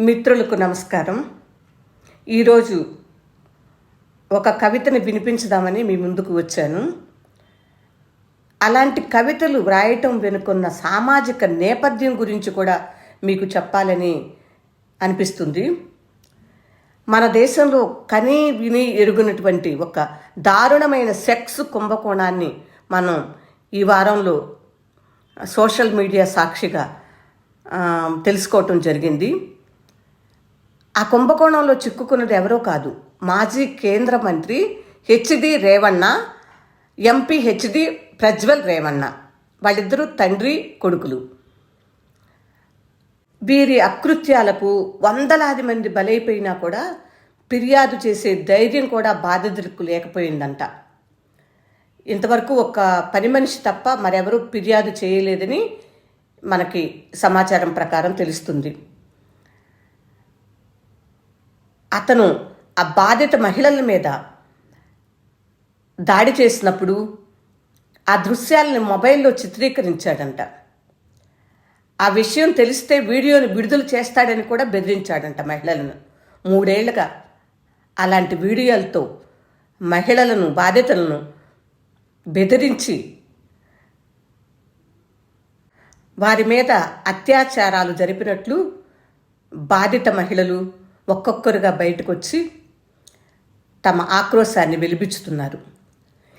మిత్రులకు నమస్కారం. ఈరోజు ఒక కవితని వినిపించుదామని మీ ముందుకు వచ్చాను. అలాంటి కవితలు వ్రాయటం వెనుకున్న సామాజిక నేపథ్యం గురించి కూడా మీకు చెప్పాలని అనిపిస్తుంది. మన దేశంలో కనీ విని ఎరుగునటువంటి ఒక దారుణమైన సెక్స్ కుంభకోణాన్ని మనం ఈ వారంలో సోషల్ మీడియా సాక్షిగా తెలుసుకోవటం జరిగింది. ఆ కుంభకోణంలో చిక్కుకున్నది ఎవరో కాదు మాజీ కేంద్ర మంత్రి HD Revanna MP HD Prajwal Revanna వాళ్ళిద్దరూ తండ్రి కొడుకులు. వీరి అకృత్యాలకు వందలాది మంది బలైపోయినా కూడా ఫిర్యాదు చేసే ధైర్యం కూడా బాధితులకు లేకపోయిందంట. ఇంతవరకు ఒక పని మనిషి తప్ప మరెవరూ ఫిర్యాదు చేయలేదని మనకి సమాచారం ప్రకారం తెలుస్తుంది. అతను ఆ బాధిత మహిళల మీద దాడి చేసినప్పుడు ఆ దృశ్యాలను మొబైల్లో చిత్రీకరించాడంట. ఆ విషయం తెలిస్తే వీడియోని విడుదల చేస్తాడని కూడా బెదిరించాడంట మహిళలను. మూడేళ్ళుగా అలాంటి వీడియోలతో మహిళలను బాధితులను బెదిరించి వారి మీద అత్యాచారాలు జరిపినట్లు బాధిత మహిళలు ఒక్కొక్కరుగా బయటకు వచ్చి తమ ఆక్రోశాన్ని వెలిపించుతున్నారు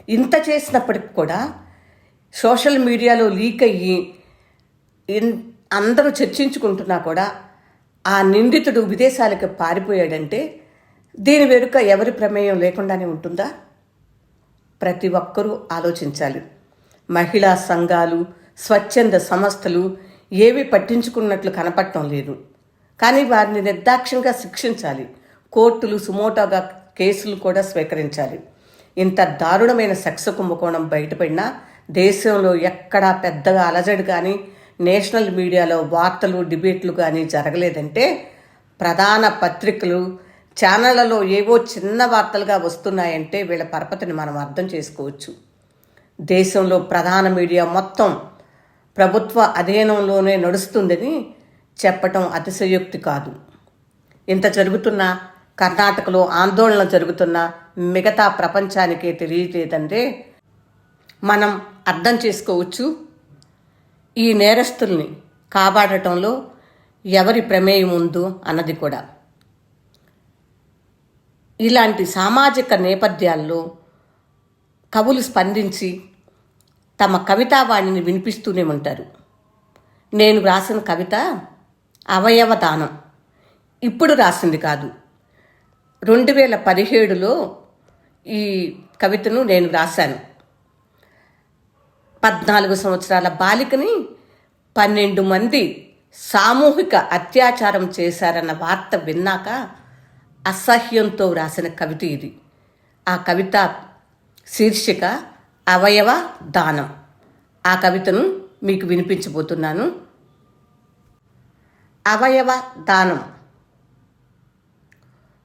ఇంత చేసినప్పటికి కూడా సోషల్ మీడియాలో లీక్ అయ్యి అందరూ చర్చించుకుంటున్నా కూడా ఆ నిందితుడు విదేశాలకు పారిపోయాడంటే దీని వెనుక ఎవరి ప్రమేయం లేకుండానే ఉంటుందా? ప్రతి ఒక్కరూ ఆలోచించాలి. మహిళా సంఘాలు స్వచ్ఛంద సంస్థలు ఏవి పట్టించుకున్నట్లు కనపడటం లేదు. కానీ వారిని నిర్దాక్ష్యంగా శిక్షించాలి. కోర్టులు సుమోటోగా కేసులు కూడా స్వీకరించాలి. ఇంత దారుణమైన సెక్స్ కుంభకోణం బయటపడినా దేశంలో ఎక్కడా పెద్దగా అలజడి కానీ నేషనల్ మీడియాలో వార్తలు డిబేట్లు కానీ జరగలేదంటే ప్రధాన పత్రికలు ఛానళ్ళలో ఏవో చిన్న వార్తలుగా వస్తున్నాయంటే వీళ్ళ పరపతిని మనం అర్థం చేసుకోవచ్చు. దేశంలో ప్రధాన మీడియా మొత్తం ప్రభుత్వ అధీనంలోనే నడుస్తుందని చెప్పటం అతిశయోక్తి కాదు. ఇంత జరుగుతున్న కర్ణాటకలో ఆందోళన జరుగుతున్న మిగతా ప్రపంచానికే తెలియలేదంటే మనం అర్థం చేసుకోవచ్చు. ఈ నేరస్తుల్ని కాపాడటంలో ఎవరి ప్రమేయం ఉందో అన్నది కూడా. ఇలాంటి సామాజిక నేపథ్యాల్లో కవులు స్పందించి తమ కవితావాణిని వినిపిస్తూనే ఉంటారు. నేను రాసిన కవిత అవయవ దానం ఇప్పుడు రాసింది కాదు. రెండు వేల పదిహేడులో ఈ కవితను నేను రాశాను. పద్నాలుగు సంవత్సరాల బాలికని పన్నెండు మంది సామూహిక అత్యాచారం చేశారన్న వార్త విన్నాక అసహ్యంతో రాసిన కవిత ఇది. ఆ కవిత శీర్షిక అవయవ దానం ఆ కవితను మీకు వినిపించబోతున్నాను. అవయవ దానం.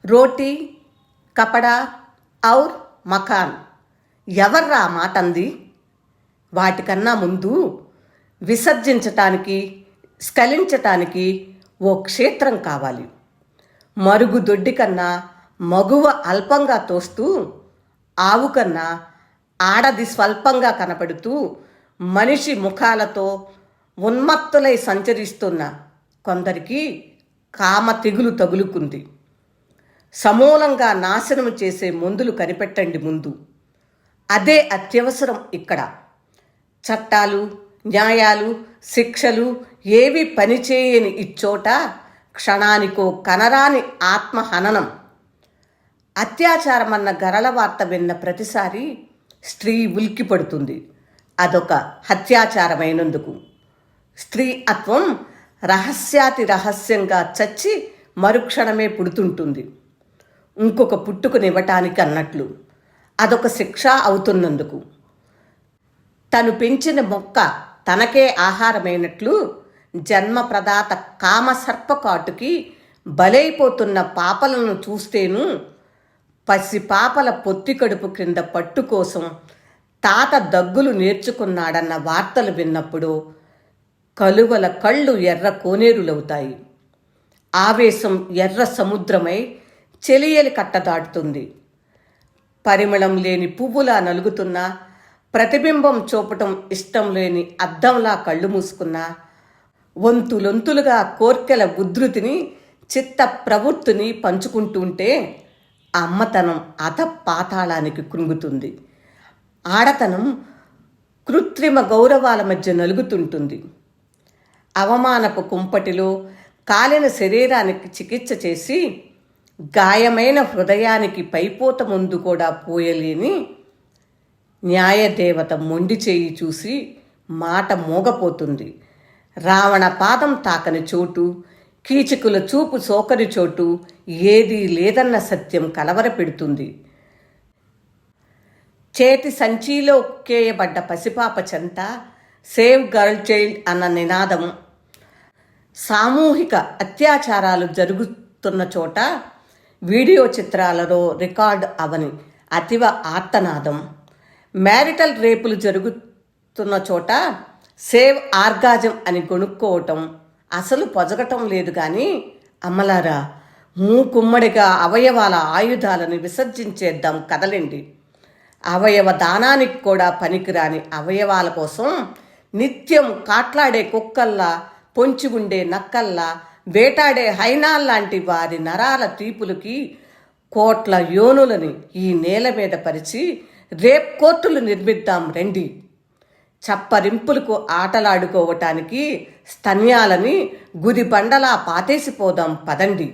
రోటీ కపడా ఔర్ మకాన్. ఎవర్రా మాట అంది వాటికన్నా ముందు విసర్జించటానికి స్ఖలించటానికి ఓ క్షేత్రం కావాలి. మరుగు దొడ్డి కన్నా మగువ అల్పంగా తోస్తూ ఆవు కన్నా ఆడది స్వల్పంగా కనపడుతూ మనిషి ముఖాలతో ఉన్మత్తులై సంచరిస్తున్న కొందరికి కామ తెగులు తగులుకుంది. సమూలంగా నాశనం చేసే మందులు కనిపెట్టండి ముందు. అదే అత్యవసరం ఇక్కడ. చట్టాలు న్యాయాలు శిక్షలు ఏవి పనిచేయని ఇచ్చోట క్షణానికో కనరాని ఆత్మహననం. అత్యాచారం అన్న గరళ వార్త విన్న ప్రతిసారి స్త్రీ ఉలిక్కిపడుతుంది అదొక హత్యాచారమైనందుకు. స్త్రీ అత్వం రహస్యాతి రహస్యంగా చచ్చి మరుక్షణమే పుడుతుంటుంది. ఇంకొక పుట్టుకునివ్వటానికి అన్నట్లు. అదొక శిక్ష అవుతున్నందుకు. తను పెంచిన మొక్క తనకే ఆహారమైనట్లు జన్మప్రదాత కామసర్పకాటుకి బలైపోతున్న పాపలను చూస్తేను పసి పాపల పొత్తి కడుపు క్రింద పట్టు కోసం తాత దగ్గులు నేర్చుకున్నాడన్న వార్తలు విన్నప్పుడు కలువల కళ్ళు ఎర్ర కోనేరులవుతాయి. ఆవేశం ఎర్ర సముద్రమై చెలియలి కట్టదాటుతుంది. పరిమళం లేని పువ్వులా నలుగుతున్నా ప్రతిబింబం చూపటం ఇష్టం లేని అద్దంలా కళ్ళు మూసుకున్నా వంతులొంతులుగా కోర్కెల ఉధృతిని చిత్త ప్రవృత్తిని పంచుకుంటుంటే అమ్మతనం అత పాతాళానికి కృంగుతుంది. ఆడతనం కృత్రిమ గౌరవాల మధ్య నలుగుతుంటుంది. అవమానపు కుంపటిలో కాలిన శరీరానికి చికిత్స చేసి గాయమైన హృదయానికి పైపోత ముందు కూడా పోయలేని న్యాయదేవత మొండి చేయి చూసి మాట మోగపోతుంది. రావణ పాదం తాకని చోటు కీచకుల చూపు సోకని చోటు ఏదీ లేదన్న సత్యం కలవరపెడుతుంది. చేతి సంచిలో కేయబడ్డ పసిపాప చెంత సేవ్ గర్ల్ చైల్డ్ అన్న నినాదం సామూహిక అత్యాచారాలు జరుగుతున్న చోట వీడియో చిత్రాలలో రికార్డ్ అవని అతివ ఆర్తనాదం. మ్యారిటల్ రేపులు జరుగుతున్న చోట సేవ్ ఆర్గాజం అని కొనుక్కోవటం అసలు పొజగటం లేదు కానీ అమ్మలారా మూకుమ్మడిగా అవయవాల ఆయుధాలను విసర్జించేద్దాం కదలండి. అవయవ దానానికి కూడా పనికిరాని అవయవాల కోసం నిత్యం కాట్లాడే కుక్కల్లా పొంచిగుండే నక్కల్లా వేటాడే హైనాల్లాంటి వారి నరాల తీపులకి కోట్ల యోనులని ఈ నేల మీద పరిచి రేప్ కోర్టులు నిర్మిద్దాం రండి. చప్పరింపులకు ఆటలాడుకోవటానికి స్తన్యాలని గుదిబండలా పాతేసిపోదాం పదండి.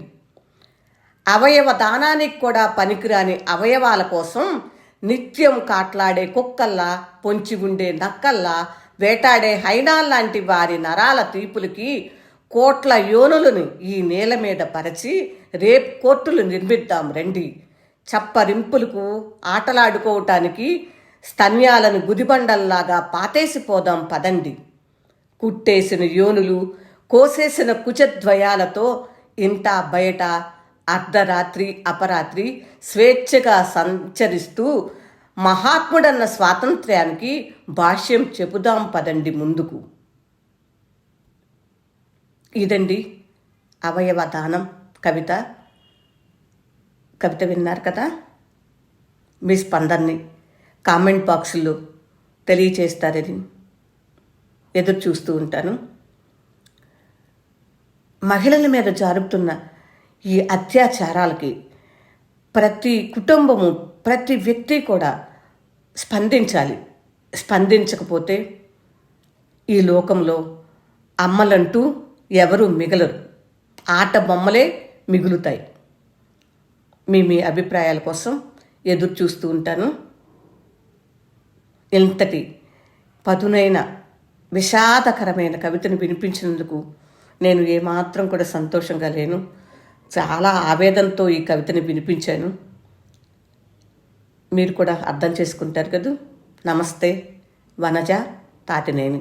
అవయవ దానానికి కూడా పనికిరాని అవయవాల కోసం నిత్యం కాట్లాడే కుక్కల్లా పొంచి ఉండే నక్కల్లా వేటాడే హైనాల్లాంటి వారి నరాల తీపులకి కోట్ల యోనులను ఈ నేల మీద పరచి రేప్ కోర్టులు నిర్మిద్దాం రండి. చప్పరింపులకు ఆటలాడుకోవటానికి స్తన్యాలను గుదిబండల్లాగా పాతేసిపోదాం పదండి. కుట్టేసిన యోనులు కోసేసిన కుచద్వయాలతో ఇంట బయట అర్ధరాత్రి అపరాత్రి స్వేచ్ఛగా సంచరిస్తూ మహాత్ముడన్న స్వాతంత్ర్యానికి భాష్యం చెబుదాం పదండి ముందుకు. ఇదండి అవయవ దానం. కవిత కవిత విన్నారు కదా? మీ స్పందనని కామెంట్ బాక్సుల్లో తెలియచేస్తారని ఎదురు చూస్తూ ఉంటాను. మహిళల మీద జరుపుతున్న ఈ అత్యాచారాలకి ప్రతి కుటుంబము ప్రతి వ్యక్తి కూడా స్పందించాలి. స్పందించకపోతే ఈ లోకంలో అమ్మలంటూ ఎవరు మిగలరు. ఆట బొమ్మలే మిగులుతాయి. మీ మీ అభిప్రాయాల కోసం ఎదురు చూస్తూ ఉంటాను. ఇంతటి పదునైన విషాదకరమైన కవితను వినిపించినందుకు నేను ఏమాత్రం కూడా సంతోషంగా లేను. చాలా ఆవేదనతో ఈ కవితని వినిపించాను. మీరు కూడా అర్థం చేసుకుంటారు కదా? నమస్తే వనజ తాటినేని.